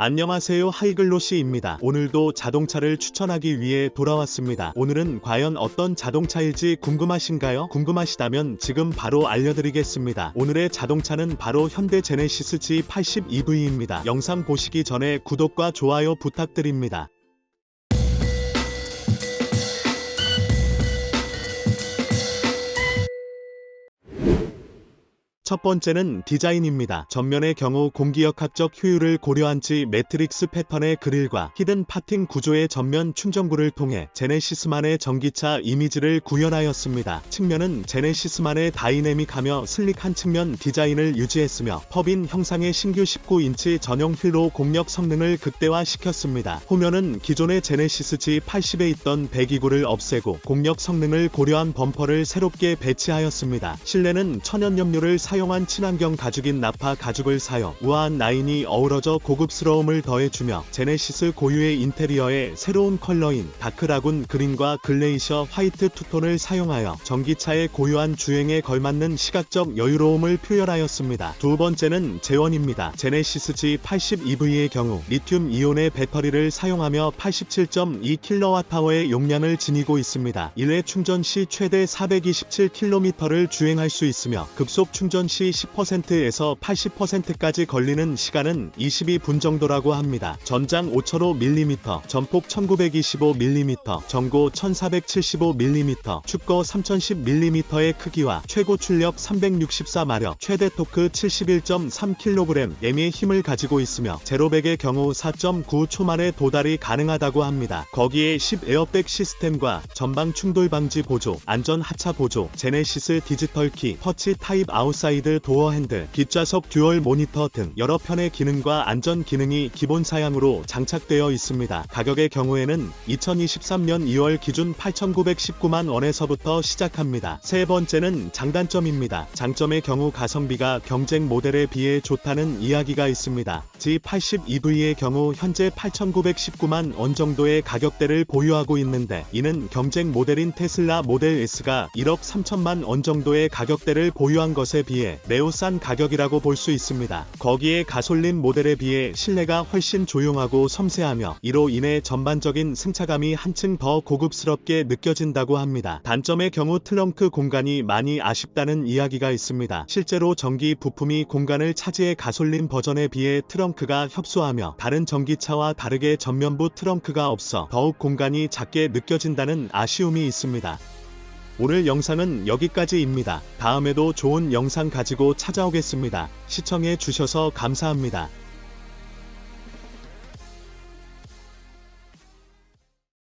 안녕하세요 하이글로시입니다. 오늘도 자동차를 추천하기 위해 돌아왔습니다. 오늘은 과연 어떤 자동차일지 궁금하신가요? 궁금하시다면 지금 바로 알려드리겠습니다. 오늘의 자동차는 바로 현대 제네시스 G80 EV입니다. 영상 보시기 전에 구독과 좋아요 부탁드립니다. 첫 번째는 디자인입니다. 전면의 경우 공기역학적 효율을 고려한 지 매트릭스 패턴의 그릴과 히든 파팅 구조의 전면 충전구를 통해 제네시스만의 전기차 이미지를 구현하였습니다. 측면은 제네시스만의 다이내믹하며 슬릭한 측면 디자인을 유지했으며 퍼빈 형상의 신규 19인치 전용 휠로 공력 성능을 극대화시켰습니다. 후면은 기존의 제네시스 G80에 있던 배기구를 없애고 공력 성능을 고려한 범퍼를 새롭게 배치하였습니다. 실내는 천연염료를 사용 한 친환경 가죽인 나파 가죽을 사용, 우아한 라인이 어우러져 고급스러움을 더해주며 제네시스 고유의 인테리어에 새로운 컬러인 다크라군 그린과 글레이셔 화이트 투톤을 사용하여 전기차의 고유한 주행에 걸맞는 시각적 여유로움을 표현하였습니다. 두 번째는 제원입니다. 제네시스 G80 EV의 경우 리튬 이온의 배터리를 사용하며 87.2kWh의 용량을 지니고 있습니다. 1회 충전 시 최대 427km를 주행할 수 있으며 급속 충전 시 10%에서 80%까지 걸리는 시간은 22분 정도라고 합니다. 전장 5,005mm, 전폭 1925mm, 전고 1475mm, 축거 3010mm의 크기와 최고 출력 364마력, 최대 토크 71.3kg의 힘을 가지고 있으며 제로백의 경우 4.9초 만에 도달이 가능하다고 합니다. 거기에 10 에어백 시스템과 전방 충돌 방지 보조, 안전 하차 보조, 제네시스 디지털 키, 터치 타입 아웃사이드 도어 핸들, 뒷좌석 듀얼 모니터 등 여러 편의 기능과 안전 기능이 기본 사양으로 장착되어 있습니다. 가격의 경우에는 2023년 2월 기준 8,919만 원에서부터 시작합니다. 세 번째는 장단점입니다. 장점의 경우 가성비가 경쟁 모델에 비해 좋다는 이야기가 있습니다. G80 EV의 경우 현재 8,919만 원 정도의 가격대를 보유하고 있는데 이는 경쟁 모델인 테슬라 모델 S가 1억 3천만 원 정도의 가격대를 보유한 것에 비해 매우 싼 가격이라고 볼 수 있습니다. 거기에 가솔린 모델에 비해 실내가 훨씬 조용하고 섬세하며 이로 인해 전반적인 승차감이 한층 더 고급스럽게 느껴진다고 합니다. 단점의 경우 트렁크 공간이 많이 아쉽다는 이야기가 있습니다. 실제로 전기 부품이 공간을 차지해 가솔린 버전에 비해 트렁크가 협소하며 다른 전기차와 다르게 전면부 트렁크가 없어 더욱 공간이 작게 느껴진다는 아쉬움이 있습니다. 오늘 영상은 여기까지입니다. 다음에도 좋은 영상 가지고 찾아오겠습니다. 시청해 주셔서 감사합니다.